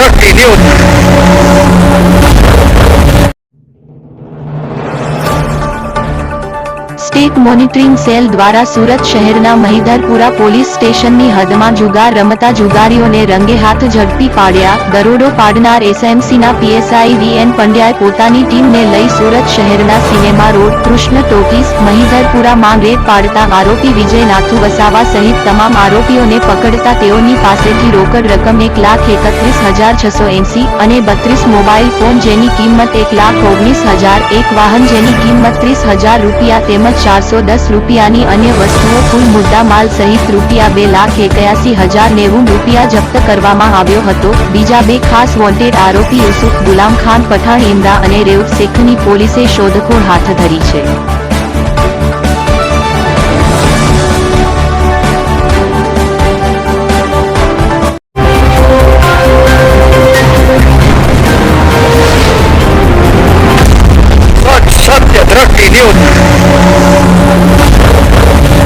troca pneu. State monitoring cell દ્વારા સુરત શહેરના Mahidharpura police સ્ટેશનની હદમાં જુગાર રમતા જુગારીઓને રંગે હાથ ઝડપી પાડ્યા. દરોડો પાડનાર એસએમસીના પીએસઆઈ વીએન પંડ્યાએ પોતાની ટીમને લઈ સુરત શહેરના સિનેમા રોડ કૃષ્ણ ટોકીસ મહિધરપુરામાં રેડ પાડતા આરોપી વિજય નાથુ વસાવા સહિત તમામ આરોપીઓને પકડતા તેઓની પાસેથી રોકડ રકમ એક લાખ એકત્રીસ હજાર છસો એંસી અને બત્રીસ મોબાઈલ ફોન જેની કિંમત એક લાખ ઓગણીસ હજાર, એક વાહન જેની કિંમત ત્રીસ હજાર રૂપિયા તેમજ ચારસો દસ રૂપિયાની અન્ય વસ્તુઓ, કુલ મુદ્દા માલ સહિત રૂપિયા બે લાખ એક્યાસી હજાર નેવું રૂપિયા જપ્ત કરવામાં આવ્યો હતો. બીજા બે ખાસ વોન્ટેડ આરોપી યુસુફ ગુલામ ખાન, પઠાણ ઇમરા અને રેઉફ શેખની પોલીસે શોધખોળ હાથ ધરી છે. ન્યૂઝ.